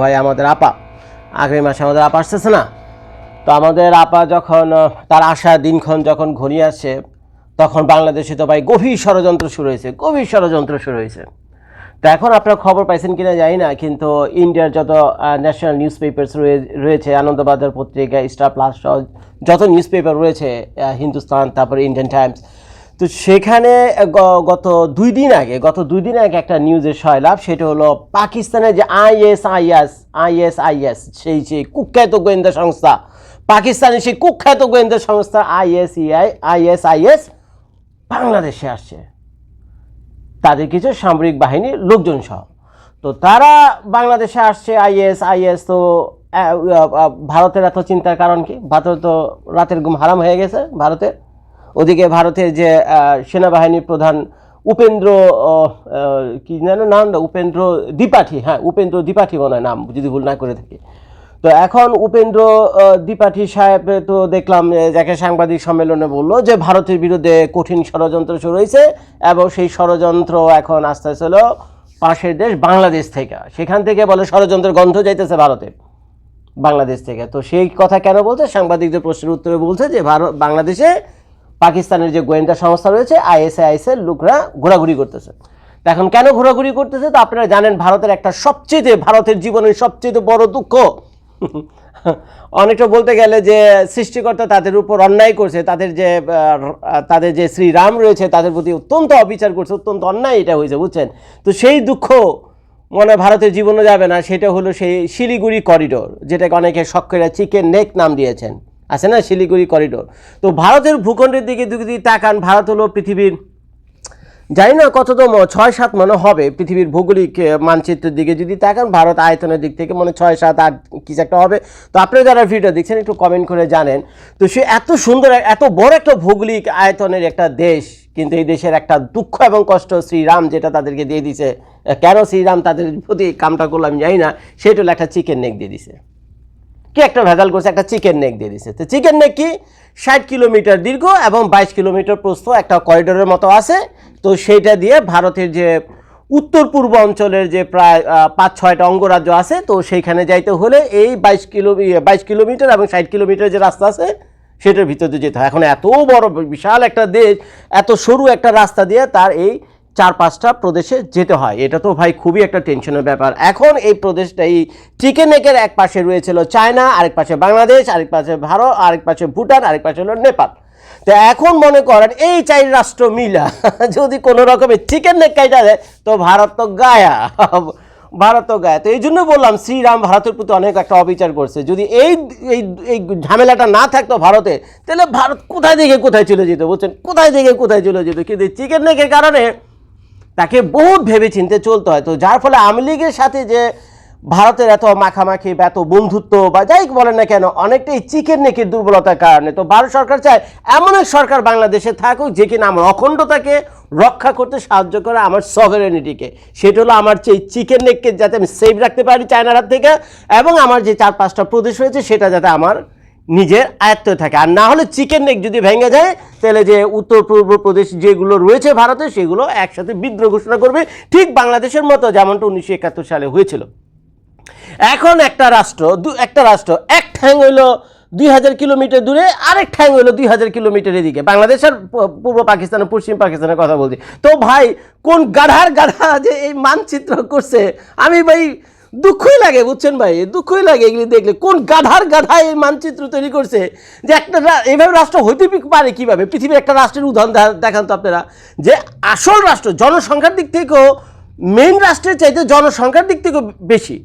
ভাই আমাদের আপা, আগামী মাসে আমাদের আপা আসতেছে না? তো আমাদের আপা যখন তার আশা দিনক্ষণ যখন ঘনিয়ে আসছে তখন বাংলাদেশে তো ভাই গভীর ষড়যন্ত্র শুরু হয়েছে, গভীর ষড়যন্ত্র শুরু হয়েছে। তো এখন আপনারা খবর পাইছেন কিনা জানি না, কিন্তু ইন্ডিয়ার যত ন্যাশনাল নিউজ পেপার্স রয়েছে, আনন্দবাজার পত্রিকা স্টার প্লাস সহ যত নিউজ পেপার রয়েছে হিন্দুস্তান তারপরে ইন্ডিয়ান টাইমস তো সেখানে গত দুই দিন আগে, গত দুই দিন আগে একটা নিউজের সয়লাভ সেটা হলো পাকিস্তানের যে আইএস আইএস আইএস আইএস সেই সেই কুখ্যাত গোয়েন্দা সংস্থা, পাকিস্তানের সেই কুখ্যাত গোয়েন্দা সংস্থা আইএসইআই আইএস আইএস বাংলাদেশে আসছে। তাদের কিছু সামরিক বাহিনীর লোকজন সহ। তো তারা বাংলাদেশে আসছে আইএস আইএস তো ভারতের এত চিন্তার কারণ কি? ভারত তো রাতের ঘুম হারাম হয়ে গেছে, ভারতের। ওদিকে ভারতের যে সেনাবাহিনীর প্রধান উপেন্দ্র কি যেন নামটা উপেন্দ্র দ্বিপাঠী হ্যাঁ উপেন্দ্র দ্বিপাঠী মনে হয় নাম, যদি ভুল না করে থাকি। তো এখন উপেন্দ্র দ্বিপাঠী সাহেব তো দেখলাম যাকে সাংবাদিক সম্মেলনে বলল যে, ভারতের বিরুদ্ধে কঠিন ষড়যন্ত্র শুরু হয়েছে এবং সেই ষড়যন্ত্র এখন আস্তে আস্তে হলো পাশের দেশ বাংলাদেশ থেকে। সেখান থেকে বলে ষড়যন্ত্রের গন্ধ যাইতেছে ভারতে, বাংলাদেশ থেকে। তো সেই কথা কেন বলছে? সাংবাদিকদের প্রশ্নের উত্তরে বলছে যে, ভারত, বাংলাদেশে পাকিস্তানের যে গোয়েন্দা সংস্থা রয়েছে আইএসএ আইএসএর লোকরা ঘোরাঘুরি করতেছে। এখন কেন ঘোরাঘুরি করতেছে? তো আপনারা জানেন, ভারতের একটা সবচেয়ে, ভারতের জীবনের সবচেয়ে বড় দুঃখ। অনেকটা বলতে গেলে যে, সৃষ্টিকর্তা তাদের উপর অন্যায় করছে, তাদের যে তাদের যে শ্রীরাম রয়েছে, তাদের প্রতি অত্যন্ত অবিচার করছে, অত্যন্ত অন্যায় এটা হয়েছে, বুঝছেন? তো সেই দুঃখ মনে ভারতের জীবনে যাবে না, সেটা হলো সেই শিলিগুড়ি করিডোর যেটাকে অনেকে শখেরা চিকেন নেক নাম দিয়েছেন। আছে না, শিলিগুড়ি করিডোর তো ভারতের ভূখণ্ডের দিকে যদি তাকান, ভারত হলো পৃথিবীর, জানি না কততম ছয় সাত মনে হবে পৃথিবীর ভৌগোলিক মানচিত্রের দিকে। যদি তাকান, ভারত আয়তনের দিক থেকে মনে ছয় সাত আট কিছু একটা হবে। তো আপনারা যারা ভিডিও দেখছেন, একটু কমেন্ট করে জানেন। তো সে এত সুন্দর, এত বড় একটা ভৌগোলিক আয়তনের একটা দেশ, কিন্তু এই দেশের একটা দুঃখ এবং কষ্ট শ্রীরাম যেটা তাদেরকে দিয়ে দিছে কেন শ্রীরাম তাদের প্রতি কামটা করল আমি জানি না, সেটা হলো একটা চিকেন নেক দিয়ে দিছে। কি একটা ভেজাল করছে? একটা চিকেন নেক দিয়ে দিছে। তো চিকেন নেক কি? ষাট কিলোমিটার দীর্ঘ এবং বাইশ কিলোমিটার প্রস্থ একটা করিডোরের মতো আছে। তো সেইটা দিয়ে ভারতের যে উত্তর পূর্ব অঞ্চলের যে প্রায় পাঁচ ছয়টা অঙ্গরাজ্য আছে, তো সেইখানে যাইতে হলে এই বাইশ কিলো বাইশ কিলোমিটার এবং ষাট কিলোমিটার যে রাস্তা আছে, সেটার ভিতর দিয়ে যেতে হয়। এখন এত বড়, বিশাল একটা দেশ, এত সরু একটা রাস্তা দিয়ে তার এই চার পাঁচটা প্রদেশে যেতে হয়। এটা তো ভাই খুবই একটা টেনশনের ব্যাপার। এখন এই প্রদেশটা এই চিকেনেকের এক পাশে রয়েছিল চায়না, আরেক পাশে বাংলাদেশ, আরেক পাশে ভারত, আরেক পাশে ভুটান, আরেক পাশে হলো নেপাল। তো এখন মনে করেন এই চার রাষ্ট্র মিলা যদি কোনো রকমের চিকেন নেক কাইটা দেয় তো ভারত তো গায়া। ভারত তো গায়ে। তো এই জন্য বললাম, শ্রীরাম ভারতের প্রতি অনেক একটা অবিচার করছে। যদি এই এই ঝামেলাটা না থাকতো ভারতে, তাহলে ভারত কোথায় থেকে কোথায় চলে যেত বলছেন কোথায় থেকে কোথায় চলে যেত? কিন্তু চিকেন নেকের কারণে তাকে বহুত ভেবে চিনতে চলতে হয়। তো যার ফলে আওয়ামী লীগের সাথে যে ভারতের এত মাখামাখি বা এত বন্ধুত্ব বা যাই বলেন না কেন, অনেকটাই চিকেন নেকের দুর্বলতার কারণে। তো ভারত সরকার চায় এমন এক সরকার বাংলাদেশে থাকুক যে কিনা আমার অখণ্ডতাকে রক্ষা করতে সাহায্য করে আমার সভারেনিটিকে সেটা হলো আমার যে চিকেন নেককে যাতে আমি সেভ রাখতে পারি চায়নার হাত থেকে, এবং আমার যে চার পাঁচটা প্রদেশ রয়েছে, সেটা যাতে আমার নিজের আয়ত্তে থাকে। আর না হলে চিকেন নেক যদি ভেঙে যায়, তাহলে যে উত্তর পূর্ব প্রদেশ যেগুলো রয়েছে ভারতে, সেগুলো একসাথে বিদ্রোহ ঘোষণা করবে ঠিক বাংলাদেশের মতো, যেমনটা উনিশশো একাত্তর সালে হয়েছিল। এখন একটা রাষ্ট্র, দু, একটা রাষ্ট্র, এক ঠ্যাং হইল দুই হাজার কিলোমিটার দূরে, আরেক ঠ্যাং হইল দুই হাজার কিলোমিটার এদিকে। বাংলাদেশ আর পূর্ব পাকিস্তান, পশ্চিম পাকিস্তানের কথা বলছি। তো ভাই, কোন গাধার গাধা যে এই মানচিত্র করছে? আমি ভাই দুঃখই লাগে, বুঝছেন ভাই? দুঃখই লাগে এগুলি দেখলে। কোন গাধার গাধা এই মানচিত্র তৈরি করছে যে একটা এইভাবে রাষ্ট্র হইতে পারে কীভাবে? পৃথিবীর একটা রাষ্ট্রের উদাহরণ দেখান তো আপনারা। যে আসল রাষ্ট্র, জনসংখ্যার দিক থেকেও মেইন রাষ্ট্রের চাইতে জনসংখ্যার দিক থেকেও বেশি।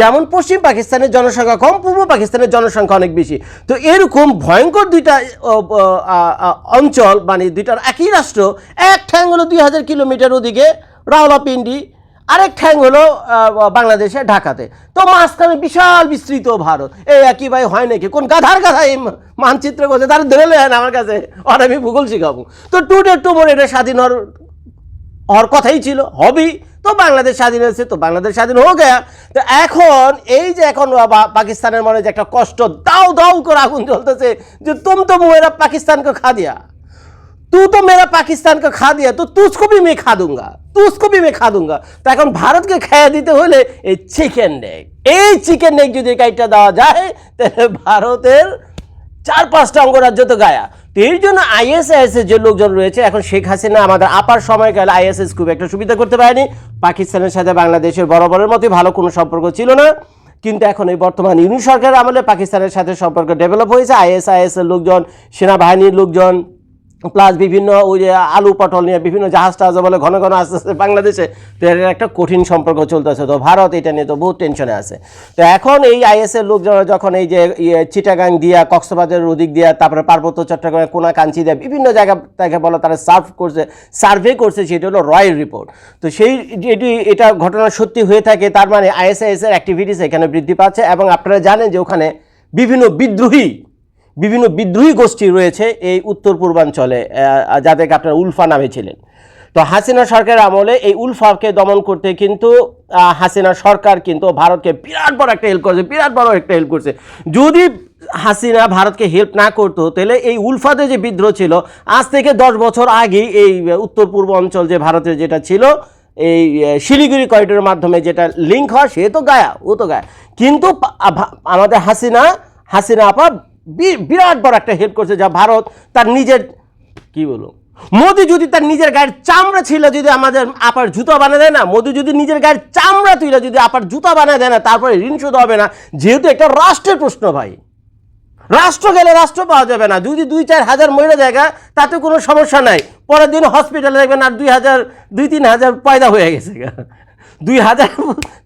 যেমন পশ্চিম পাকিস্তানের জনসংখ্যা কম, পূর্ব পাকিস্তানের জনসংখ্যা অনেক বেশি। তো এরকম ভয়ঙ্কর দুইটা অঞ্চল মানে দুইটার একই রাষ্ট্র, এক ঠ্যাং হলো দুই হাজার কিলোমিটার ওদিকে, রাওলাপিন্ডি আরেক ঠ্যাং হলো বাংলাদেশে ঢাকাতে। তো মাঝখানে বিশাল বিস্তৃত ভারত। এই একই ভাই হয় নাকি? কোন গাধার গাধা এই মানচিত্র করছে? তার ধরে নেন আমার কাছে। আর আমি ভূগোল শিখাবো। তো টু ডে টু মোর এটা স্বাধীন হওয়ার হওয়ার কথাই ছিল হবেই তো বাংলাদেশ স্বাধীন হয়েছে, তো বাংলাদেশ স্বাধীন হয়ে গেয়া তো এখন এই যে এখন পাকিস্তানের মনে যে একটা কষ্ট, দাও দাও করে আগুন জ্বলতেছে, যে তুম তো মুয়েরা পাকিস্তানকে খা দিয়া। तू तो मेरा पाकिस्तान का खा दिया तो तुझको भी मैं खा दूंगा तुझको भी मैं खा दूंगा তো এখন ভারতকে খেয়ে দিতে হলে এই চিকেন নেক এই চিকেন নেক যদি কাইটা দেওয়া যায় তাহলে ভারতের চার পাঁচটা অঙ্গরাজ্য তো গায়া তো এর জন্য আইএসআইএস এর যে লোকজন রয়েছে এখন শেখ হাসিনা আমাদের আপার সময়কালে আইএসএস খুব একটা সুবিধা করতে পারেনি পাকিস্তানের সাথে বাংলাদেশের বরাবরের মতোই ভালো কোনো সম্পর্ক ছিল না কিন্তু এখন এই বর্তমান ইউনিট সরকারের আমলে পাকিস্তানের সাথে সম্পর্ক ডেভেলপ হয়েছে আইএসআইএস এর লোকজন সেনাবাহিনীর লোকজন প্লাস বিভিন্ন ওই যে আলু পটল নিয়ে বিভিন্ন জাহাজ টাহাজ বলে ঘন ঘন আস্তে আস্তে বাংলাদেশে তো এর একটা কঠিন সম্পর্ক চলতেছে তো ভারত এটা নিয়ে তো বহুত টেনশনে আছে। তো এখন এই আইএস এর লোকজন যখন এই যে চিটাগাং দিয়া কক্সবাজারের ওদিক দিয়া, তারপরে পার্বত্য চট্টগ্রামে কোনা কাঞ্চি দিয়া, বিভিন্ন জায়গা থেকে বলা তারা সার্ভ করছে সার্ভে করছে, সেটা হলো রয়েল রিপোর্ট তো সেই এটি, এটা ঘটনা সত্যি হয়ে থাকে, তার মানে আইএসআইএস এর অ্যাক্টিভিটিস এখানে বৃদ্ধি পাচ্ছে এবং আপনারা জানেন যে ওখানে বিভিন্ন বিদ্রোহী বিভিন্ন বিদ্রোহী গোষ্ঠী রয়েছে এই উত্তর পূর্বাঞ্চলে যাদেরকে আপনারা উলফা নামে ছিলেন তো হাসিনা সরকারের আমলে এই উলফাকে দমন করতে কিন্তু হাসিনা সরকার কিন্তু ভারতকে বিরাট বড় একটা হেল্প করেছে, বিরাট বড় একটা হেল্প করছে। যদি হাসিনা ভারতকে হেল্প না করতো, তাহলে এই উলফাতে যে বিদ্রোহ ছিল, আজ থেকে দশ বছর আগেই এই উত্তর পূর্ব অঞ্চল যে ভারতের যেটা ছিল, এই শিলিগুড়ি করিডোরের মাধ্যমে যেটা লিঙ্ক হয়, সে তো গায়া, ও তো গায়া। কিন্তু আমাদের হাসিনা হাসিনা আপা বিরাট বড় একটা হেল্প করছে যা ভারত তার নিজের, কি বলব? মোদি যদি তার নিজের গায়ের চামড়া ছিল যদি আমাদের আপার জুতা বানিয়ে দেয় না, মোদি যদি নিজের গায়ের চামড়া তুলে যদি আপার জুতা বানিয়ে দেয় না, তারপরে ঋণ শোধ হবে না। যেহেতু একটা রাষ্ট্রের প্রশ্ন ভাই। রাষ্ট্র গেলে রাষ্ট্র পাওয়া যাবে না। যদি দুই, চার হাজার মহিলা জায়গা, তাতে কোনো সমস্যা নাই। পরের দিন হসপিটালে দেখবেন আর দুই হাজার, দুই, তিন হাজার পয়দা হয়ে গেছে দুই হাজার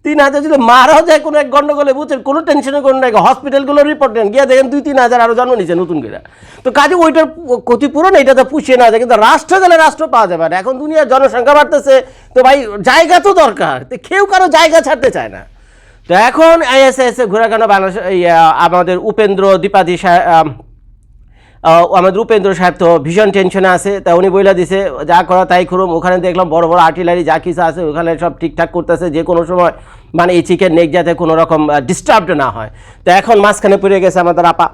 তিন হাজার যদি মারাও যায় কোনো এক গন্ডগোলে বুঝছেন? কোনো টেনশনে কোনো নাই। হসপিটালগুলো রিপোর্ট নেন গিয়ে দেখেন দুই তিন হাজার আরও জন্ম নিচ্ছে নতুন করে। তো কাজে ওইটার ক্ষতিপূরণ এটা তো পুষিয়ে না যায়। কিন্তু রাষ্ট্র গেলে রাষ্ট্র পাওয়া যাবে না। এখন দুনিয়ার জনসংখ্যা বাড়তেছে। তো ভাই জায়গা তো দরকার। তো কেউ কারও জায়গা ছাড়তে চায় না। তো এখন আইএসএস ঘোরাঘানো বাংলাদেশ এই, আহ, আমাদের উপেন্দ্র আহ, আমাদের উপেন্দ্র সাহেব তো ভীষণ টেনশনে আছে। তা উনি বইলা দিছে, যা করা তাই করুম। ওখানে দেখলাম বড় বড় আর্টিলারি যা কিছু আছে, ওখানে সব ঠিকঠাক করতেছে। যে কোনো সময় মানে এই চিকেন নেক যাতে কোনো রকম ডিস্টার্বড না হয়। তো এখন মাঝখানে পড়ে গেছে আমাদের আপা।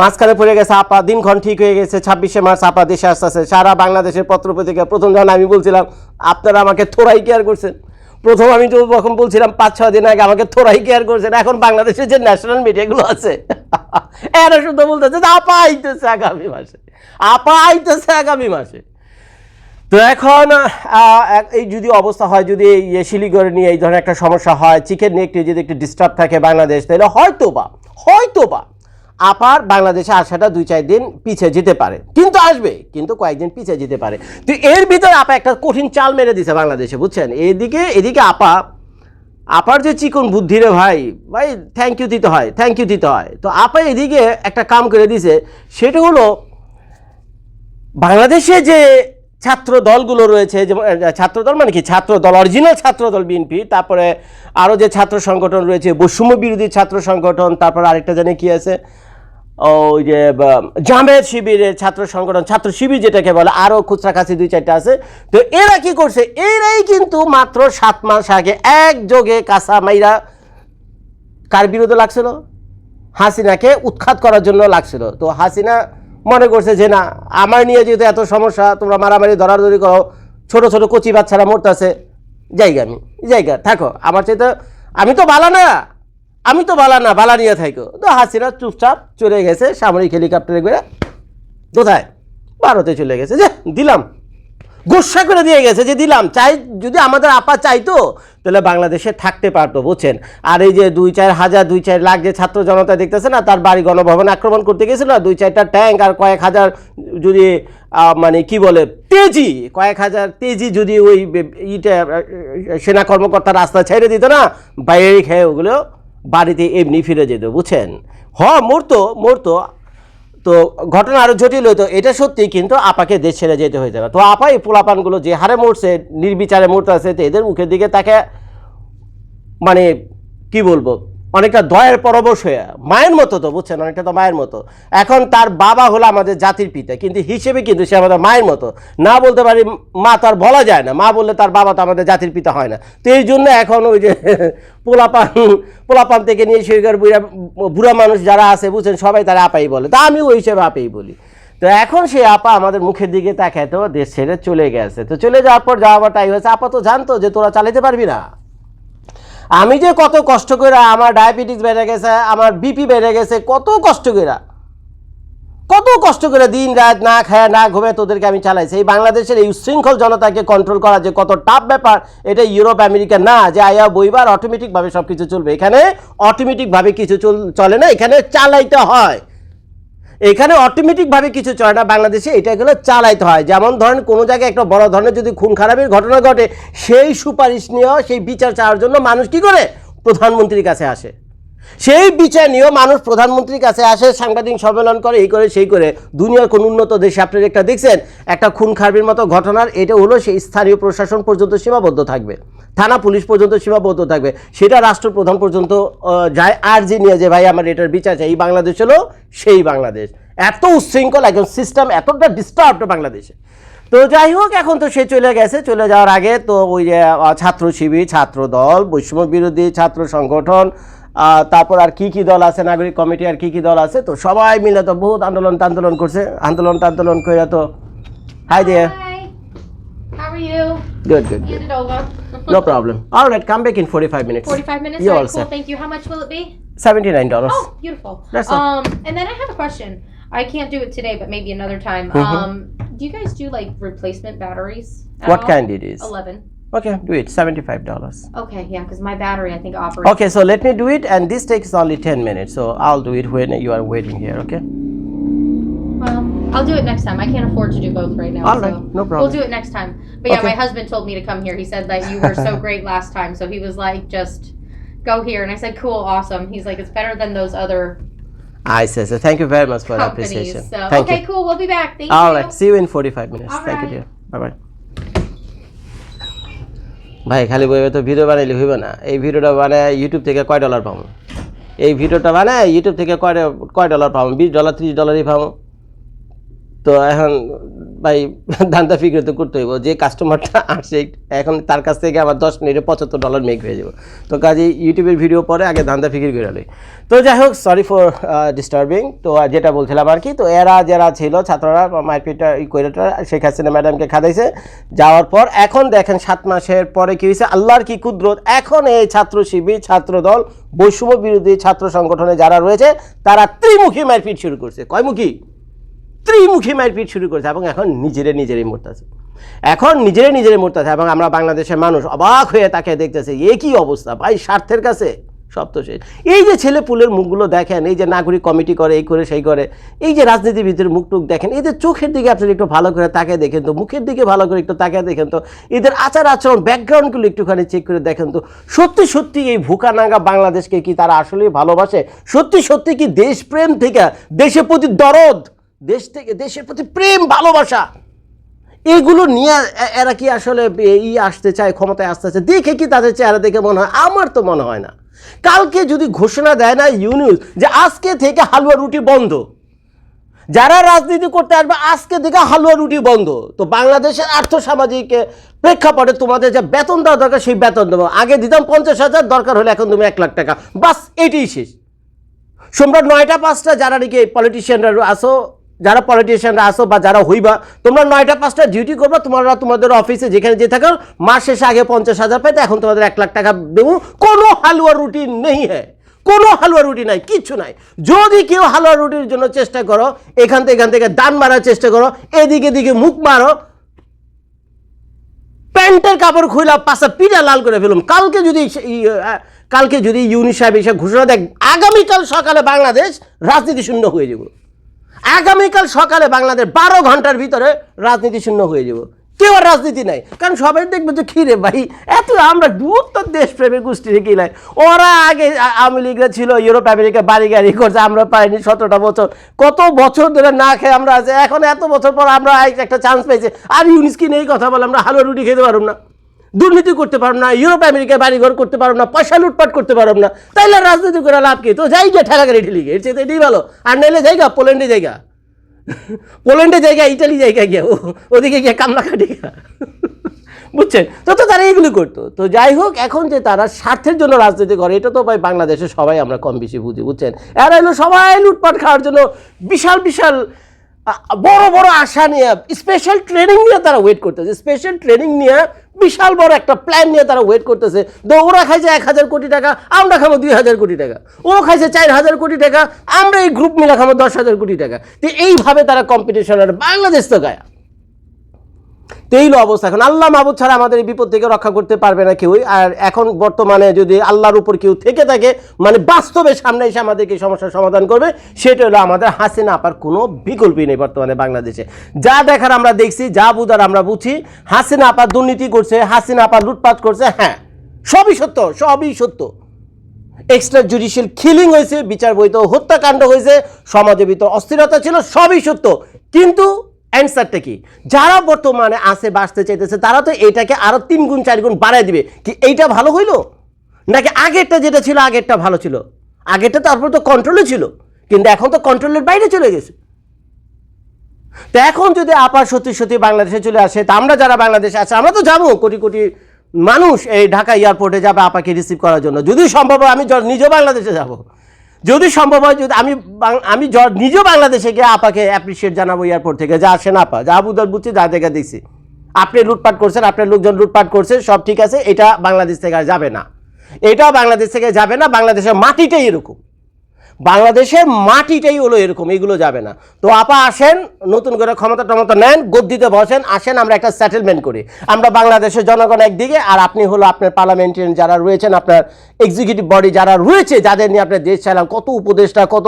মাঝখানে পড়ে গেছে আপা, দিনক্ষণ ঠিক হয়ে গেছে, ছাব্বিশে মার্চ আপা দেশে আসতেছে। সারা বাংলাদেশের পত্রপত্রিকা, প্রথম যখন আমি বলছিলাম, আপনারা আমাকে থোড়াই কেয়ার করছেন। প্রথম আমি তো তখন বলছিলাম, পাঁচ, ছয় দিন আগে আমাকে থোড়াই কেয়ার করছেন। এখন বাংলাদেশের যে ন্যাশনাল মিডিয়াগুলো আছে, এরা শুধু বলতেছে যে, আপা আইতেছে আগামী মাসে। আপা আইতেছে আগামী মাসে। তো এখন এই যদি অবস্থা হয়, যদি এই ইয়ে শিলিগুড়ি নিয়ে এই ধরনের একটা সমস্যা হয়, চিকেন নিয়ে একটু যদি একটু ডিস্টার্ব থাকে বাংলাদেশ, তাহলে হয়তো বা হয়তো বা আপার বাংলাদেশে আসাটা দুই, চার দিন পিছিয়ে যেতে পারে। কিন্তু আসবে, কিন্তু কয়েকদিন পিছিয়ে যেতে পারে। তো এর ভিতরে আপা একটা কঠিন চাল মেরে দিছে বাংলাদেশে, বুঝছেন? এদিকে এদিকে আপা, আপার যে চিকন বুদ্ধি রে ভাই ভাই থ্যাংক ইউ দিতে হয় থ্যাংক ইউ দিতে হয়। তো আপা এদিকে একটা কাম করে দিছে, সেটা হলো, বাংলাদেশে যে ছাত্র দলগুলো রয়েছে যেমন ছাত্র দল মানে কি? ছাত্র দল অরিজিনাল ছাত্র দল বিএনপি, তারপরে আরও যে ছাত্র সংগঠন রয়েছে, বৈষম্য বিরোধী ছাত্র সংগঠন, তারপর আরেকটা জানি কি আছে? ওই যে জামায়াত শিবিরের ছাত্র সংগঠন, ছাত্র শিবির যেটাকে বলে আরও খুচরা কাছে দুই চারটা আছে। তো এরা কি করছে? এরাই কিন্তু মাত্র সাত মাস আগে একযোগে কাঁচা মাইরা কার বিরুদ্ধে লাগছিল? হাসিনাকে উৎখাত করার জন্য লাগছিল। তো হাসিনা মনে করছে যে না আমার নিয়ে যেহেতু এত সমস্যা, তোমরা মারামারি, ধরাধরি করো, ছোট ছোট কচি বাচ্চারা মরতেছে জায়গা আমি জায়গা থাকো। আমার চাইতে, আমি তো বালা না, আমি তো বালা না, বালা নিয়ে থাকো তো হাসিনা চুপচাপ চলে গেছে সামরিক হেলিকপ্টারে করে, কোথায়? ভারতে চলে গেছে। যে, দিলাম। গোসা করে দিয়ে গেছে যে দিলাম, চাই যদি আমাদের আপা চাইতো, তাহলে বাংলাদেশে থাকতে পারতো, বুঝছেন? আর এই যে দুই চার হাজার, দুই চার লাখ যে ছাত্র জনতা দেখতেছে না, তার বাড়ি গণভবন আক্রমণ করতে গেছিল না দুই চারটা ট্যাঙ্ক আর কয়েক হাজার যদি মানে কি বলে, তেজি, কয়েক হাজার তেজি যদি ওই ইটা সেনা কর্মকর্তা রাস্তা ছেড়ে দিত না, বাইরে খেয়ে ওগুলো বাড়িতে এমনি ফিরে যেত, বুঝছেন? হ, মরতো মরতো তো ঘটনা আরও জটিল হতো এটা সত্যি, কিন্তু আপাকে দেশ ছেড়ে যেতে হয়ে যাবে তো আপা এই পোলাপানগুলো যে হারে মরছে, নির্বিচারে মরতে আছে, তো এদের মুখের দিকে তাকে মানে কি বলব? অনেকটা দয়ের পরবশ হয়ে, মায়ের মতো তো, বুঝছেন? অনেকটা তো মায়ের মতো। এখন তার বাবা হলো আমাদের জাতির পিতা, কিন্তু হিসেবে কিন্তু সে আমাদের মায়ের মতো। না বলতে পারি মা তার বলা যায় না, মা বললে তার বাবা তো আমাদের জাতির পিতা হয় না। তো এই জন্য এখন ওই যে পোলাপান পোলাপান থেকে নিয়ে সেই বুড়া বুড়া মানুষ যারা আছে, বুঝছেন? সবাই তারা আপাই বলে। তা আমিও ওই হিসেবে আপেই বলি। তো এখন সে আপা আমাদের মুখের দিকে তাকায় তো, দেশ ছেড়ে চলে গেছে। তো চলে যাওয়ার পর যাওয়ার তাই হয়েছে, আপা তো জানতো যে তোরা চালাতে পারবি না। আমি যে কত কষ্ট করে আমার ডায়াবেটিস বেড়ে গেছে, আমার বিপি বেড়ে গেছে, কত কষ্ট করে। কত কষ্ট করে দিন রাত না খায়, না ঘুমে তোদেরকে আমি চালাইছি। এই বাংলাদেশের এই উশৃঙ্খল জনতাকে কন্ট্রোল করা যে কত টাফ ব্যাপার, এটা ইউরোপ আমেরিকা না, যে আয়া বইবার অটোমেটিকভাবে সব কিছু চলবে। এখানে অটোমেটিকভাবে কিছু চল- না, এখানে চালাইতে হয়। এখানে অটোমেটিকভাবে কিছু চলে না বাংলাদেশে এটাগুলো চালাইতে হয়। যেমন ধরেন, কোনো জায়গায় একটা বড় ধরনের যদি খুন খারাপের ঘটনা ঘটে, সেই সুপারিশ নিয়েও সেই বিচার চাওয়ার জন্য মানুষ কি করে? প্রধানমন্ত্রীর কাছে আসে। সেই বিচার নিয়েও মানুষ প্রধানমন্ত্রীর কাছে আসে, সাংবাদিক সম্মেলন করে, এই করে, সেই করে। দুনিয়ার কোন উন্নত দেশে আপনারা একটা দেখছেন, একটা খুন খারাপের মতো ঘটনার, এটা হলো সেই স্থানীয় প্রশাসন পর্যন্ত সীমাবদ্ধ থাকবে। থানা পুলিশ পর্যন্ত সীমাবদ্ধ থাকবে। সেটা রাষ্ট্রপ্রধান পর্যন্ত যায় আর যে নিয়ে যে, ভাই, আমার এটার বিচার চাই, এই বাংলাদেশ হলো সেই বাংলাদেশ। এত উচ্ছৃঙ্খল একজন সিস্টেম এতটা ডিস্টার্বড বাংলাদেশে। তো যাই হোক, এখন তো সে চলে গেছে, চলে যাওয়ার আগে তো ওই যে ছাত্র শিবির, ছাত্র দল, বৈষম্য বিরোধী, ছাত্র সংগঠন তারপর আর কি কি দল আছে, নাগরিক কমিটি আর কি কি দল আছে, তো সবাই মিলে তো বহুত আন্দোলন টান্দোলন করছে। আন্দোলন টান্দোলন করে তো, হাই দিয়ে। you? Good, good, Get it over. No problem. All right, come back in 45 minutes. 45 minutes? You're All all right, cool. Thank you. How much will it be? $79. Oh, beautiful. That's all. um, and then I have a question. I can't do it today, but maybe another time. Mhm. Um, do you guys do like replacement batteries? at what all? kind it is? Eleven. Okay, do it. $75. Okay, yeah, because my battery I think operates. Okay, so let me do it, and this takes only 10 minutes. So I'll do it when you are waiting here, okay? Well, I'll do it next time. I can't afford to do both right now. All right, so no problem. We'll do it next time. But yeah, Okay. my husband told me to come here. He said that you were so great last time, so he was like, just go here. And I said, cool, awesome. He's like, it's better than those other I say so. Thank you very much for the companies. appreciation. So Thank okay, you. cool. We'll be back. Thank All you. right. See you in forty-five minutes. All Thank you, right. dear. Bye bye. ভাই খালি বইবে তো video বানাইলে হইবে না এই ভিডিওটা বানায় ইউটিউব থেকে কয় ডলার পাবো এই ভিডিওটা বানায় ইউটিউব থেকে কয় কয় ডলার পাবো বিশ ডলার ত্রিশ ডলারই পাবো তো এখন ভাই, ধান্দা ফিক্রে তো করতে হইব। যে কাস্টমারটা আসে, এখন তার কাছ থেকে আমার দশ মিনিটে পঁচাত্তর ডলার মেক হয়ে যাব। তো কাজে ইউটিউবের ভিডিও পরে আগে ধান্দা ফিকির করে লই তো যাই হোক সরি ফর ডিস্টার্বিং তো যেটা বলছিলাম আর কি, তো এরা যারা ছিল, ছাত্ররা, মারপিটটা ই কইরাটা, শেখ হাসিনা ম্যাডামকে খাদাইছে। যাওয়ার পর, এখন দেখেন সাত মাসের পরে কী হয়েছে? আল্লাহর কি কুদরত? এখন এই ছাত্র শিবির, ছাত্র দল, বৈষম্য বিরোধী ছাত্র সংগঠনে যারা রয়েছে, তারা ত্রিমুখী মারপিট শুরু করছে। কয়মুখী? ত্রিমুখী মারপিট শুরু করেছে এবং এখন নিজেরে নিজেরই মরতেছে এখন নিজেরে নিজেরে মরতেছে এবং আমরা বাংলাদেশের মানুষ অবাক হয়ে তাকে দেখতেছে। এ কি অবস্থা? ভাই, স্বার্থের কাছে? সব তো শেষ এই যে ছেলে পুলের মুখগুলো দেখেন, এই যে নাগরিক কমিটি করে, এই করে, সেই করে, এই যে রাজনীতিবিদের মুখ টুক দেখেন এদের চোখের দিকে আপনি একটু ভালো করে তাকিয়ে দেখেন তো, মুখের দিকে ভালো করে একটু তাকিয়ে দেখেন তো, এদের আচার আচরণ ব্যাকগ্রাউন্ডগুলো একটুখানি চেক করে দেখেন তো, সত্যি সত্যি এই ভুকানাঙ্গা বাংলাদেশকে কি তারা আসলেই ভালোবাসে? সত্যি সত্যি কি দেশপ্রেম থেকে দেশের প্রতি দরদ? দেশ থেকে, দেশের প্রতি প্রেম, ভালোবাসা, এগুলো নিয়ে এরা কি আসলে ই আসতে চায়, ক্ষমতায় আসতে চায়? দেখে কি তাদের চেহারা দেখে মনে হয়? আমার তো মনে হয় না। কালকে যদি ঘোষণা দেয় না ইউনিউজ যে আজকে থেকে হালুয়া রুটি বন্ধ, যারা রাজনীতি করতে আসবে, আজকে থেকে হালুয়া রুটি বন্ধ। তো বাংলাদেশের আর্থসামাজিক প্রেক্ষাপটে তোমাদের যে বেতন দেওয়া দরকার, সেই বেতন দেবো। আগে দিতাম পঞ্চাশ হাজার, দরকার হলে এখন তুমি এক লাখ টাকা। বাস, এটাই শেষ। সোমবার নয়টা পাঁচটা, যারা নাকি পলিটিশিয়ানরা আসো যারা পলিটিশিয়ানরা আসো বা যারা হইবা, তোমরা নয়টা পাঁচটা ডিউটি করবা, তোমরা তোমাদের অফিসে যেখানে যে থাকো, মাস শেষে আগে পঞ্চাশ হাজার পাইতে, এখন তোমাদের এক লাখ টাকা দেবো। কোনো হালুয়া রুটি নেই হ্যাঁ কোনো হালুয়া রুটি নাই, কিচ্ছু নাই। যদি কেউ হালুয়া রুটির জন্য চেষ্টা করো, এখান থেকে এখান থেকে দান মারার চেষ্টা করো, এদিকে এদিকে মুখ মারো, প্যান্টের কাপড় খুইলা পাশা পিঠা লাল করে ফেলুম। কালকে যদি কালকে যদি ইউনি সাহেব এসে ঘোষণা দেখ আগামীকাল সকালে বাংলাদেশ রাজনীতি শূন্য হয়ে যাব। আগামীকাল সকালে বাংলাদেশ বারো ঘণ্টার ভিতরে রাজনীতি শূন্য হয়ে যাব। কেউ আর রাজনীতি নাই। কারণ সবাই দেখবে যে খিরে ভাই, এত আমরা দূর তো দেশপ্রেমের গোষ্ঠী রেখে নাই ওরা আগে আওয়ামী লীগরা ছিল, ইউরোপ, আমেরিকা বাড়ি গাড়ি করছে, আমরা পাইনি সতেরোটা বছর। কত বছর ধরে না খেয়ে আমরা আছে। এখন এত বছর পর আমরা এই একটা চান্স পেয়েছি। আর ইউনিস কি নেই কথা বলে আমরা হালুয়া রুটি খেতে পারব না। দুর্নীতি করতে পারব না, ইউরোপ আমেরিকায় বাড়িঘর করতে পারব না, পয়সা লুটপাট করতে পারব না, তাইলে রাজনীতি করে লাভ কি? তো যাই গিয়ে ঠেলা গাড়ি ঠেলি গিয়ে এটাই ভালো। আর নাইলে জায়গা, পোল্যান্ডে জায়গা। পোল্যান্ডে জায়গা ইটালি জায়গা গিয়া ওদিকে গিয়ে কামলা কাটি বুঝছেন? তো তো তারা এগুলো করতো। তো যাই হোক, এখন যে তারা স্বার্থের জন্য রাজনীতি করে, এটা তো ভাই বাংলাদেশে সবাই আমরা কম বেশি বুঝি, বুঝছেন? এরা হলো সবাই লুটপাট খাওয়ার জন্য, বিশাল বিশাল বড় বড় আশা নিয়ে স্পেশাল ট্রেনিং নিয়ে তারা ওয়েট করতেছে। স্পেশাল ট্রেনিং নিয়ে বিশাল বড় একটা প্ল্যান নিয়ে তারা ওয়েট করতেছে। তো ওরা খাইছে এক হাজার কোটি টাকা, আমরা খাব দুই হাজার কোটি টাকা। ও খাইছে চার হাজার কোটি টাকা, আমরা এই গ্রুপ মিলে খাব দশ হাজার কোটি টাকা। তো এইভাবে তারা কম্পিটিশন আর বাংলাদেশ তো গায়া। তো এই অবস্থা। এখন আল্লাহ মাহবুদ ছাড়া আমাদের এই বিপদ থেকে রক্ষা করতে পারবে না কেউই আর এখন বর্তমানে যদি আল্লাহর উপর কেউ থেকে থাকে মানে বাস্তবে সামনে এসে আমাদেরকে সমস্যার সমাধান করবে, সেটা হলো আমাদের হাসিনা আপার কোনো বিকল্পই নেই বর্তমানে বাংলাদেশে। যা দেখার আমরা দেখছি, যা বুঝার আমরা বুঝি হাসিনা আপা দুর্নীতি করছে, হাসিনা আপা লুটপাট করছে হ্যাঁ সবই সত্য সবই সত্য। এক্সট্রা জুডিশিয়াল কিলিং হয়েছে, বিচার বৈধ হত্যাকাণ্ড হয়েছে সমাজের ভিতর অস্থিরতা ছিল, সবই সত্য। কিন্তু অ্যান্সারটা কি? যারা বর্তমানে আসে বাঁচতে চাইতেছে, তারা তো এটাকে আরও তিন গুণ, চার গুণ বাড়ায় দিবে। কি এইটা ভালো হইল? নাকি আগেরটা যেটা ছিল, আগেরটা ভালো ছিল? আগেরটা তারপর তো কন্ট্রোলে ছিল। কিন্তু এখন তো কন্ট্রোলের বাইরে চলে গেছে। তো এখন যদি আপার সত্যি সত্যি বাংলাদেশে চলে আসে, তা আমরা যারা বাংলাদেশে আছে, আমরা তো যাব। কোটি কোটি মানুষ এই ঢাকা এয়ারপোর্টে যাবে আপাকে রিসিভ করার জন্য। যদি সম্ভব হয়, আমি নিজেও বাংলাদেশে যাব। যদি সম্ভব হয়, যদি আমি আমি নিজেও বাংলাদেশে গিয়ে আপাকে অ্যাপ্রিসিয়েট জানাব এয়ারপোর্ট থেকে, যা আসেন আপা, যা বুধার বুঝছি, যা দেখা দেখছি। আপনি লুটপাট করছেন আপনার লোকজন লুটপাট করছে সব ঠিক আছে, এটা বাংলাদেশ থেকে যাবে না। এটাও বাংলাদেশ থেকে যাবে না, বাংলাদেশের মাটিটাই এরকম। বাংলাদেশের মাটিটাই হলো এরকম, এগুলো যাবে না। তো আপা আসেন, নতুন করে ক্ষমতা টমতা নেন গদ্দিতে বসেন, আসেন, আমরা একটা সেটেলমেন্ট করি। আমরা বাংলাদেশের জনগণ একদিকে, আর আপনি হলো আপনার পার্লামেন্টারিয়ান যারা রয়েছেন, আপনার এক্সিকিউটিভ বডি যারা রয়েছে, যাদের নিয়ে আপনার দেশ চালান, কত উপদেষ্টা, কত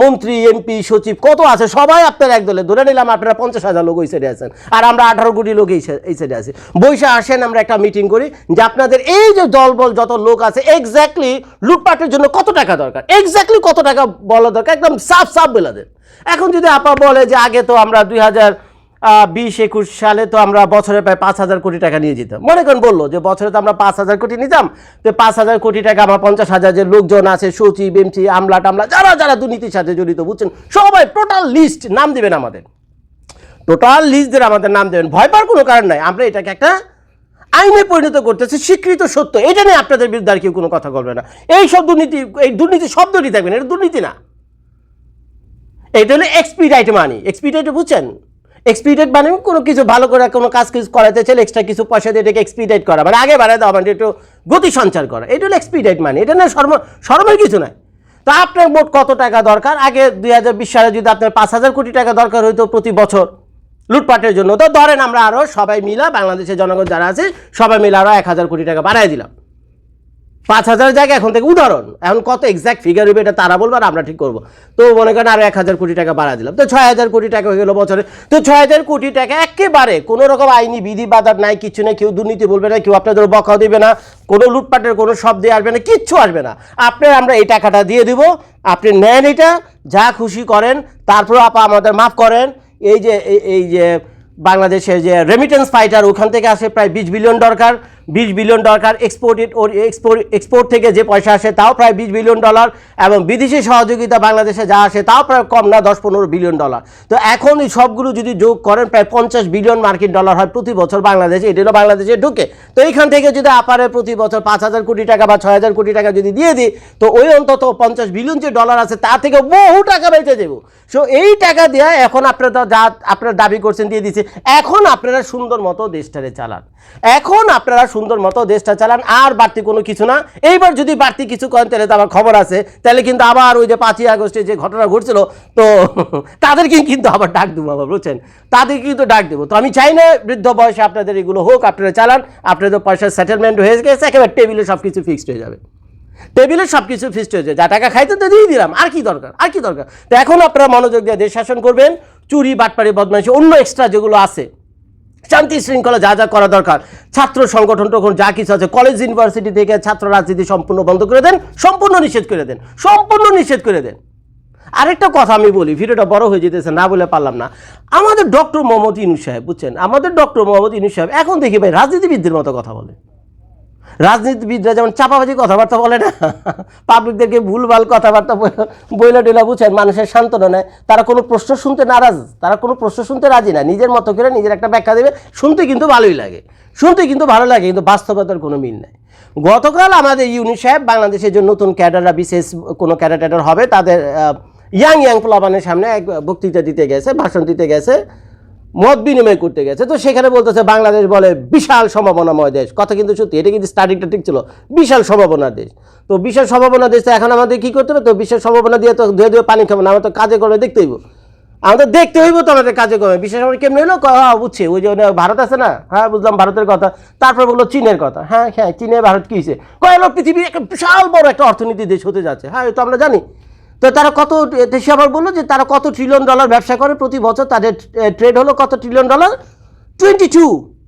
মন্ত্রী, এমপি, সচিব, কত আছে, সবাই আপনার একদলে ধরে নিলাম আপনারা পঞ্চাশ হাজার লোক ওই সাইডে আছেন, আর আমরা আঠারো কোটি লোক এই এই সাইডে আছি। বৈশা, আসেন, আমরা একটা মিটিং করি, যে আপনাদের এই যে দলবল যত লোক আছে এক্স্যাক্টলি লুটপাটের জন্য কত টাকা দরকার? এক্স্যাক্টলি কত টাকা বলা দরকার? একদম সাফ সাফ বলে দেন। এখন যদি আপা বলে যে আগে তো আমরা দুই হাজার বিশ একুশ সালে তো আমরা বছরে প্রায় পাঁচ হাজার কোটি টাকা নিয়ে যেতাম। মনে করেন বলল যে বছরে তো আমরা পাঁচ হাজার কোটি নিতাম, তো পাঁচ হাজার কোটি টাকা আমার পঞ্চাশ হাজার যে লোকজন আছে, সচিব, এমসি, আমলা টামলা, যারা যারা দুর্নীতির সাথে জড়িত, বুঝছেন? সবাই টোটাল লিস্ট নাম দেবেন আমাদের। টোটাল লিস্ট দিয়ে আমাদের নাম দেবেন। ভয় পাওয়ার কোনো কারণ নাই। আমরা এটাকে একটা আইনে পরিণত করতেছি, স্বীকৃত সত্য। এটা নিয়ে আপনাদের বিরুদ্ধে আর কেউ কোনো কথা বলবে না। এই সব দুর্নীতি, এই দুর্নীতি শব্দটি থাকবে না এটা দুর্নীতি না। এটা হলো এক্সপিডাইট মানি এক্সপিডাইট বুঝছেন? এক্সপিডাইট মানে কোনো কিছু ভালো করে কোনো কাজ কিছু করাতে চাইলে এক্সট্রা কিছু পয়সা দিয়ে এটাকে এক্সপিডাইট করা। মানে আগে বাড়ায় দেওয়া মানে একটু গতি সঞ্চার করা। এটা হলো এক্সপিডাইট মানে এটা না শর্ম, শর্মের কিছু নয় তো আপনার মোট কত টাকা দরকার? আগে দুই হাজার বিশ সালে যদি আপনার পাঁচ হাজার কোটি টাকা দরকার হইতো প্রতি বছর লুটপাটের জন্য, তো ধরেন আমরা আরও সবাই মিলা বাংলাদেশের জনগণ যারা আছে, সবাই মিলে আরও এক হাজার কোটি টাকা বাড়াই দিলাম। পাঁচ হাজার জায়গায় এখন থেকে উদাহরণ। এখন কত এক্সাক্ট ফিগার হবে এটা তারা বলবে আর আমরা ঠিক করব। তো মনে করেন আরও এক হাজার কোটি টাকা বাড়া দিলাম। তো ছয় হাজার কোটি টাকা হয়ে গেলো বছরে। তো ছয় হাজার কোটি টাকা একেবারে কোনো রকম আইনি বিধি বাধার নাই, কিছু নেই, কেউ দুর্নীতি বলবে না, কেউ আপনাদের বকাও দিবে না, কোনো লুটপাটের কোনো শব্দ আসবে না, কিচ্ছু আসবে না। আপনার আমরা এই টাকাটা দিয়ে দিব, আপনি নেন এটা, যা খুশি করেন, তারপর আপা আমাদের মাফ করেন। এই যে, এই- যে বাংলাদেশের যে রেমিটেন্স ফাইটার ওখান থেকে আসে, প্রায় বিশ বিলিয়ন দরকার। বিশ বিলিয়ন দরকার এক্সপোর্টেড ওর এক্সপোর্ট এক্সপোর্ট থেকে যে পয়সা আসে তাও প্রায় বিশ বিলিয়ন ডলার এবং বিদেশি সহযোগিতা বাংলাদেশে যা আসে তাও প্রায় কম না, দশ পনেরো বিলিয়ন ডলার। তো এখন এই সবগুলো যদি যোগ করেন, প্রায় পঞ্চাশ বিলিয়ন মার্কিন ডলার হয় প্রতি বছর বাংলাদেশে এটা হলো বাংলাদেশে ঢুকে। তো এইখান থেকে যদি আপারে প্রতি বছর পাঁচ হাজার কোটি টাকা বা ছয় হাজার কোটি টাকা যদি দিয়ে দিই, তো ওই অন্তত পঞ্চাশ বিলিয়ন যে ডলার আছে তা থেকে বহু টাকা বেঁচে দেবো সো এই টাকা দেওয়া এখন আপনারা যা আপনারা দাবি করছেন দিয়ে দিচ্ছে, এখন আপনারা সুন্দর মতো দেশটারে চালান। এখন আপনারা সুন্দর মতো দেশটা চালান, আর বাড়তি কোনো কিছু না। এইবার যদি বাড়তি কিছু করেন, তাহলে তো আমার খবর আছে। তাহলে কিন্তু আবার ওই যে পাঁচই আগস্টে যে ঘটনা ঘটছিল, তো তাদেরকে কিন্তু আবার ডাক দেবো আবার, বুঝছেন? তাদেরকে কিন্তু ডাক দেবো। তো আমি চাই না বৃদ্ধ বয়সে আপনাদের এগুলো হোক, আপনারা চালান, আপনাদের পয়সার সেটেলমেন্ট হয়ে গেছে, একেবারে টেবিলে সব কিছু ফিক্সড হয়ে যাবে। টেবিলে সব কিছু ফিক্সড হয়েছে যা টাকা খাইতে তো দিয়ে দিলাম, আর কি দরকার, আর কি দরকার? তো এখন আপনারা মনোযোগ দিয়ে দেশ শাসন করবেন, চুরি বাটপাড়ি বদমাইশি, অন্য এক্সট্রা যেগুলো আছে শান্তি শৃঙ্খলা যা যা করা দরকার। ছাত্র সংগঠন তখন যা কিছু আছে কলেজ ইউনিভার্সিটি থেকে ছাত্র রাজনীতি সম্পূর্ণ বন্ধ করে দেন, সম্পূর্ণ নিষেধ করে দেন, সম্পূর্ণ নিষেধ করে দেন। আরেকটা কথা আমি বলি, ভিডিওটা বড় হয়ে যেতেছে, না বলে পারলাম না। আমাদের ডক্টর মোহাম্মদ ইনু সাহেব, বুঝছেন? আমাদের ডক্টর মোহাম্মদ ইনু সাহেব এখন দেখি ভাই, রাজনীতিবিদদের মতো কথা বলে। রাজনীতিবিদরা যেমন চাপাবাজি কথাবার্তা বলে না, পাবলিকদেরকে ভুলভাল কথাবার্তা বইলা টেলা বুঝছেন মানুষের সান্ত্বনা নেয়। তারা কোনো প্রশ্ন শুনতে নারাজ, তারা কোনো প্রশ্ন শুনতে রাজি না। নিজের মতো করে নিজের একটা ব্যাখ্যা দেবে, শুনতে কিন্তু ভালোই লাগে। শুনতে কিন্তু ভালো লাগে, কিন্তু বাস্তবতার কোনো মিল নেই। গতকাল আমাদের ইউনি সাহেব, বাংলাদেশের যে নতুন ক্যাডাররা, বিশেষ কোনো ক্যাডার হবে, তাদের ইয়াং ইয়াং পোলাপানের সামনে এক বক্তৃতা দিতে গেছে, ভাষণ দিতে গেছে। মত বিনিময় করতে গেছে। তো সেখানে বলতেছে, বাংলাদেশ বলে বিশাল সম্ভাবনাময় দেশ। কথা কিন্তু সত্যি, এটা কিন্তু স্টাডিটা ঠিক ছিল। বিশাল সম্ভাবনা দেশ। তো বিশাল সম্ভাবনা দেশ, তো এখন আমাদের কি করতে হবে? তো বিশাল সম্ভাবনা দিয়ে তো ধুয়ে ধুয়ে পানি খাব না, আমরা তো কাজে করে দেখতে হইব। আমাদের দেখতে হইব তো আমাদের কাজে করে বিশেষ করে কেমনি হলো হ্যাঁ বুঝছি, ওই যে ভারত আছে না? হ্যাঁ বুঝলাম, ভারতের কথা। তারপর বলল চীনের কথা। হ্যাঁ হ্যাঁ চীনে ভারত কী হয়েছে কয়েলো পৃথিবী একটা বিশাল বড় একটা অর্থনীতি দেশ হতে যাচ্ছে। হ্যাঁ তো আমরা জানি। তো তারা কত দেশে আবার বলল যে তারা কত ট্রিলিয়ন ডলার ব্যবসা করে প্রতি বছর, তাদের ট্রেড হলো কত trillion dollar twenty two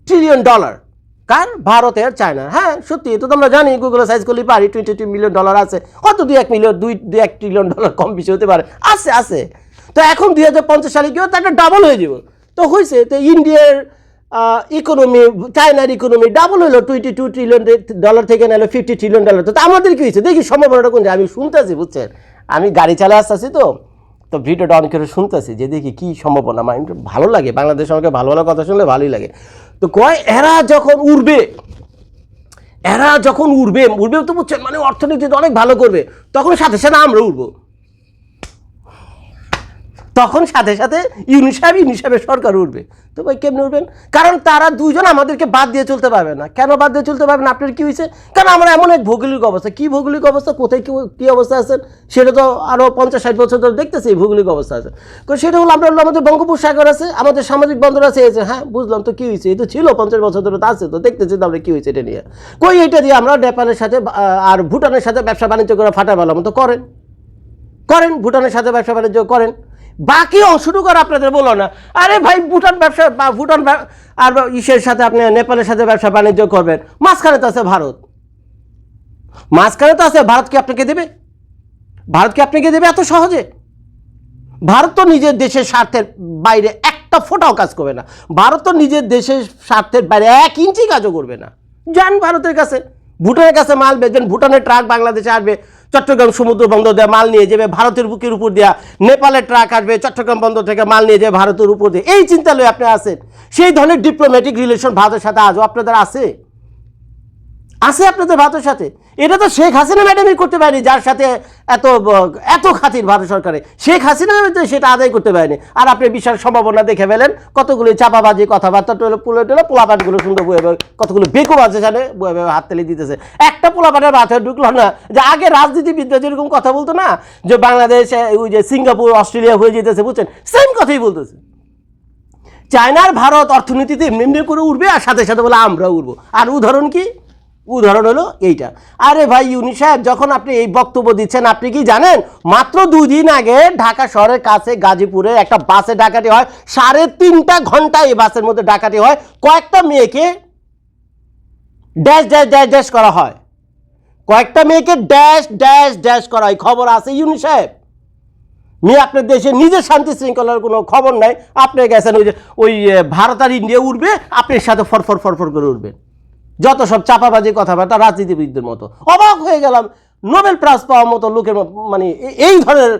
trillion dollar কার? ভারতে আর চায়না হ্যাঁ সত্যি তো আমরা জানি গুগলে সাইজ করলে পারি টোয়েন্টি টু মিলিয়ন ডলার আছে। কত দুই এক মিলিয়ন দুই দুই এক ট্রিলিয়ন ডলার কম বেশি হতে পারে। আছে আছে। তো এখন দুই হাজার পঞ্চাশ সালে কি তার ডাবল হয়ে যাব। তো হয়েছে তো ইন্ডিয়ার ইকোনমি চায়নার ইকোনমি ডাবল হলো টোয়েন্টি টু ট্রিলিয়ন ডলার থেকে নাহলে ফিফটি ট্রিলিয়ন ডলার তো আমাদের কি হয়েছে? দেখি, সম্ভাবনাটা কোন আমি শুনতেছি, বুঝছেন? আমি গাড়ি চালা আসতেছি তো তো ভিডিওটা অনেকের করে শুনতেছি যে দেখি কী সম্ভাবনা। আমার ভালো লাগে, বাংলাদেশ আমাকে ভালো ভালো কথা শুনলে ভালোই লাগে। তো কয়, এরা যখন উড়বে, এরা যখন উড়বে উড়বে তো বুঝছেন মানে অর্থনীতিতে অনেক ভালো করবে, তখন সাথে সাথে আমরা উড়বো। তখন সাথে সাথে ইউনিসেফ, ইউনিসেফের সরকার উঠবে। তো ভাই কেমনে উঠবেন? কারণ তারা দুজন আমাদেরকে বাদ দিয়ে চলতে পারবে না। কেন বাদ দিয়ে চলতে পারবে না? আপনার কী হয়েছে? কারণ আমরা এমন এক ভৌগোলিক অবস্থা। কী ভৌগোলিক অবস্থা? কোথায় কী কী অবস্থা আছেন সেটা তো আরও পঞ্চাশ, ষাট বছর ধরে দেখতেছি ভৌগোলিক অবস্থা আছে। তো সেটা হলো, আমরা আমাদের বঙ্গোপসাগর আছে, আমাদের সামাজিক বন্দর আছে, এই হ্যাঁ বুঝলাম তো কী হয়েছে? এই তো ছিল পঞ্চাশ বছর ধরে, তো আছে তো, দেখতেছি তো আমরা কী হয়েছে এটা নিয়ে। কই এটা দিয়ে আমরা নেপালের সাথে আর ভুটানের সাথে ব্যবসা বাণিজ্য করে ফাটা ভালো মতো করেন। করেন, ভুটানের সাথে ব্যবসা বাণিজ্য করেন। বাকি অংশটুকু আর আপনাদের, বলো না। আরে ভাই, ভুটান ব্যবসা ভুটান আর ইসের সাথে আপনি নেপালের সাথে ব্যবসা বাণিজ্য করবেন। মাঝখানে তো আছে ভারত। মাঝখানে তো আছে ভারতকে আপনাকে দেবে? ভারত কি আপনাকে দেবে এত সহজে? ভারত তো নিজের দেশের স্বার্থের বাইরে একটা ফোটাও কাজ করবে না। ভারত তো নিজের দেশের স্বার্থের বাইরে এক ইঞ্চি কাজও করবে না। যান ভারতের কাছে। ভুটানের কাছে মাল বেচবেন, ভুটানের ট্রাক বাংলাদেশে আসবে। চট্টগ্রাম সমুদ্র বন্দর দিয়ে মাল নিয়ে যাবে, ভারতের বুকের উপর দিয়া নেপালের ট্রাক আসবে, চট্টগ্রাম বন্দর থেকে মাল নিয়ে যাবে, ভারতের উপর দিয়ে। এই চিন্তা লয়ে আপনি আছেন? সেই ধরনের ডিপ্লোম্যাটিক রিলেশন ভারতের সাথে আজও আপনাদের আছে? আছে আপনাদের ভারতের সাথে। এটা তো শেখ হাসিনা ম্যাডামই করতে পারেনি, যার সাথে এত এত খাতির ভারত সরকারে। শেখ হাসিনা সেটা আদায় করতে পারেনি। আর আপনি বিশাল সম্ভাবনা দেখে ফেলেন, কতগুলো চাপাবাজি কথাবার্তা টোলে, পুলে টোলে পোলাপাটগুলো সুন্দর বয়ে কতগুলো বেকুব আছে জানে বয়ে বয়ে হাত তালি দিতেছে। একটা পোলাপাটের মাথায় ঢুকলো না যে আগে রাজনীতিবিদরা যেরকম কথা বলতো না, যে বাংলাদেশ ওই যে সিঙ্গাপুর, অস্ট্রেলিয়া হয়ে যেতেছে, বুঝছেন? সেম কথাই বলতেছে। চায়নার ভারত অর্থনীতিতে এমনি এমনি করে উঠবে আর সাথে সাথে বলে আমরা উঠবো আর উদাহরণ কি? উদাহরণ হলো এইটা। আরে ভাই ইউনি সাহেব, যখন আপনি এই বক্তব্য দিচ্ছেন, আপনি কি জানেন? মাত্র দুই দিন আগে ঢাকা শহরের কাছে গাজীপুরে একটা বাসে ডাকাতি হয়, সাড়ে তিনটা ঘণ্টা এই বাসের মধ্যে ডাকাতি হয়। কয়েকটা মেয়েকে ড্যাশ ড্যাশ ড্যাশ ড্যাশ করা হয়। কয়েকটা মেয়েকে ড্যাশ ড্যাশ ড্যাশ করা হয়। খবর আছে ইউনি সাহেব? মেয়ে আপনার দেশে নিজের শান্তি শৃঙ্খলার কোনো খবর নাই। আপনি গেছেন ওই যে, ওই ভারত আর ইন্ডিয়া উঠবে আপনার সাথে ফরফর ফরফর করে উঠবেন যত সব চাপাবাজি কথাবার্তা রাজনীতিবিদদের মতো। অবাক হয়ে গেলাম, নোবেল প্রাইজ পাওয়ার মতো লোকের মানে এই ধরনের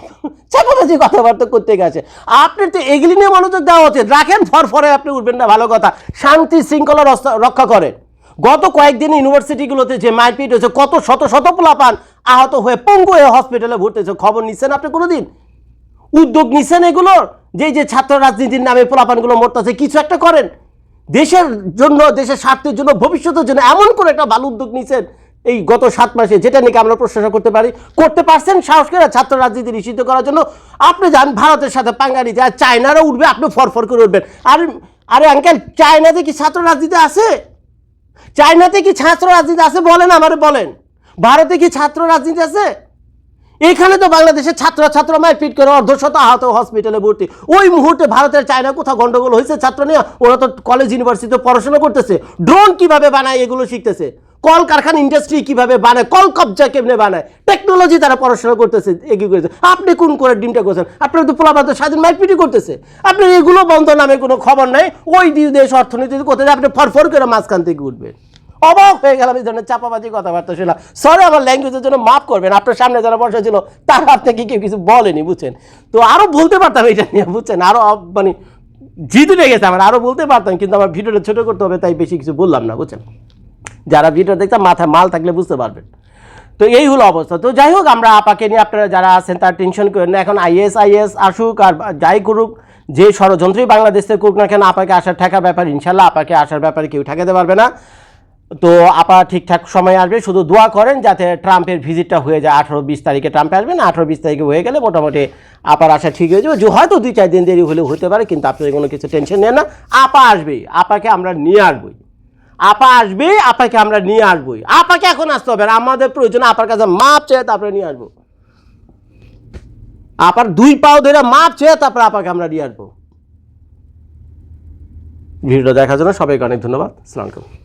চাপাবাজি কথাবার্তা করতে গেছে। আপনি তো এগুলি নিয়ে মনোযোগ দেওয়া উচিত। রাখেন ফরফরে আপনি উঠবেন না, ভালো কথা। শান্তি শৃঙ্খলা রক্ষা করেন। গত কয়েকদিন ইউনিভার্সিটিগুলোতে যে মারপিট হয়েছে, কত শত শত পোলাপান আহত হয়ে পঙ্গু হয়ে হসপিটালে ভর্তি হয়েছে। খবর নিচ্ছেন আপনি কোনোদিন? উদ্যোগ নিচ্ছেন এগুলোর? যে যে ছাত্র রাজনীতির নামে পোলাপানগুলো মরতেছে, কিছু একটা করেন। দেশের জন্য, দেশের স্বার্থের জন্য, ভবিষ্যতের জন্য এমন করে একটা ভালো উদ্যোগ নিয়েছেন এই গত সাত মাসে, যেটা নাকি আমরা প্রশংসা করতে পারি? করতে পারছেন সাহস করে ছাত্র রাজনীতি নিষিদ্ধ করার জন্য? আপনি যান ভারতের সাথে পাঙ্গা নিতে আর চায়নারও উঠবে, আপনি ফরফর করে উঠবেন। আর, আরে আঙ্কেল চায়নাতে কি ছাত্র রাজনীতি আছে? চায়নাতে কি ছাত্র রাজনীতি আছে বলেন আমারে বলেন। ভারতে কি ছাত্র রাজনীতি আছে? এখানে তো বাংলাদেশের ছাত্র ছাত্র মারপিট করে অর্ধশত আহত হসপিটালে ভর্তি। ওই মুহূর্তে ভারতের চায়না কোথাও গন্ডগোল হয়েছে? ছাত্র নিয়ে ওরা তো কলেজ ইউনিভার্সিটিতে পড়াশোনা করতেছে। ড্রোন কীভাবে বানায় এগুলো শিখতেছে? কলকারখানা ইন্ডাস্ট্রি কীভাবে বানায়? কল কবজা কেমনে বানায়? টেকনোলজি তারা পড়াশোনা করতেছে, এগিয়ে করেছে আপনি কোন করে ডিমটা করছেন আপনার তো পোলাপাত স্বাধীন মারপিটি করতেছে। আপনার এগুলো বন্ধ নামে কোনো খবর নাই। ওই দুই দেশ অর্থনীতি করতে আপনি ফরফর করে মাঝখান থেকে উঠবেন। অবাক হয়ে গেলাম, এই ধরনের চাপাবাজি কথাবার্তা শুনলাম সরি আমার ল্যাঙ্গুয়েজের জন্য মাফ করবেন, আপনার সামনে যারা বসা ছিল, তারা আপনাকে কেউ কিছু বলেনি, বুঝছেন? তো আরও বলতে পারতাম এটা নিয়ে, বুঝছেন? আরও মানে জিদ উঠে গেছে আমার আরও বলতে পারতাম, কিন্তু আমার ভিডিওটা ছোটো করতে হবে, তাই বেশি কিছু বললাম না, বুঝছেন? যারা ভিডিও দেখতাম মাথায় মাল থাকলে বুঝতে পারবেন। তো এই হলো অবস্থা। তো যাই হোক, আমরা আপাকে নিয়ে আপনারা যারা আছেন, তার টেনশন করেন না, এখন আইএস আইএস আসুক আর যাই করুক, যে ষড়যন্ত্রই বাংলাদেশ থেকে করুক না কেন, আপাকে আসার ঠেকা ব্যাপার, ইনশাল্লাহ আপাকে আসার ব্যাপারে কেউ ঠেকাতে পারবে না। তো আপা ঠিকঠাক সময় আসবে, শুধু দোয়া করেন যাতে ট্রাম্পের ভিজিটটা হয়ে যায়। আঠারো বিশ তারিখে ট্রাম্পে আসবেন, আঠারো বিশ তারিখে হয়ে গেলে মোটামুটি আপার আসা ঠিক হয়ে যাবে। হয়তো দুই চার দিন দেরি হলেও হতে পারে, কিন্তু আপনাদের কোনো কিছু টেনশন নেন না। আপা আসবেই, আপাকে আমরা নিয়ে আসবোই। আপা আসবে আপাকে আমরা নিয়ে আসবোই। আপাকে এখন আসতে হবে না, আমাদের প্রয়োজন আপার কাছে মাপ চেয়ে তারপরে নিয়ে আসব। আপার দুই পাও ধরে মাপ চেয়ে তারপরে আপাকে আমরা নিয়ে আসব। ভিডিওটা দেখার জন্য সবাইকে অনেক ধন্যবাদ। আসসালামু আলাইকুম।